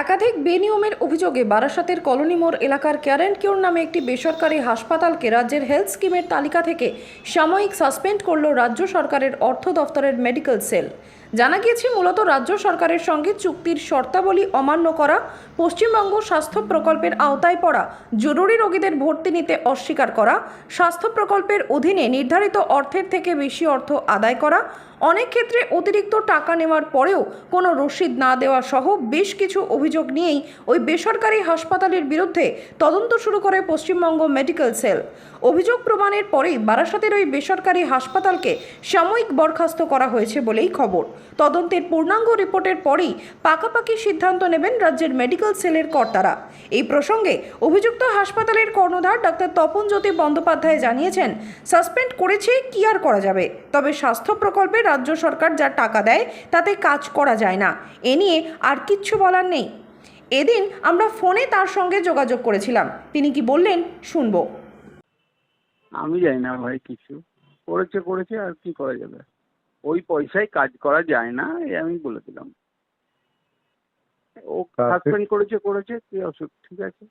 একাধিক বেনিয়মের অভিযোগে বারাসাতের কলোনি মোড় এলাকার কেয়ার অ্যান্ড কিওর নামে একটি বেসরকারি হাসপাতালকে রাজ্যের হেলথ স্কিমের তালিকা থেকে সাময়িক সাসপেন্ড করল রাজ্য সরকারের অর্থ দফতরের মেডিকেল সেল। জানা গিয়েছে, মূলত রাজ্য সরকারের সঙ্গে চুক্তির শর্তাবলী অমান্য করা, পশ্চিমবঙ্গ স্বাস্থ্য প্রকল্পের আওতায় পড়া, জরুরি রোগীদের ভর্তি নিতে অস্বীকার করা, স্বাস্থ্য প্রকল্পের অধীনে নির্ধারিত অর্থের থেকে বেশি অর্থ আদায় করা, অনেক ক্ষেত্রে অতিরিক্ত টাকা নেওয়ার পরেও কোনো রসিদ না দেওয়া সহ বেশ কিছু অভিযোগ নিয়েই ওই বেসরকারি হাসপাতালের বিরুদ্ধে তদন্ত শুরু করে পশ্চিমবঙ্গ মেডিকেল সেল। অভিযোগ প্রমাণের পরেই বারাসাতের ওই বেসরকারি হাসপাতালকে সাময়িক বরখাস্ত করা হয়েছে বলেই খবর। তদন্তের পূর্ণাঙ্গ রিপোর্টের পরেই পাকাপাকি সিদ্ধান্ত নেবেন রাজ্যের মেডিকেল সেলের কর্তারা। এই প্রসঙ্গে অভিযুক্ত হাসপাতালের কর্ণধার ডাক্তার তপন জ্যোতি বন্দ্যোপাধ্যায় জানিয়েছেন, সাসপেন্ড করেছে কি আর করা যাবে? তবে স্বাস্থ্য প্রকল্পে রাজ্য সরকার যা টাকা দেয় তাতে কাজ করা যায় না। এ নিয়ে আর কিচ্ছু বলার নেই। এদিন আমরা ফোনে তার সঙ্গে যোগাযোগ করেছিলাম। তিনি কি বললেন শুনব। আমি জানি না ভাই কিছু। করেছে করেছে আর কি করা যাবে? ওই পয়সায় কাজ করা যায় না এই আমি বলে দিলাম। ও সাসপেন্ড করেছে করেছে কি অসুখ ঠিক আছে?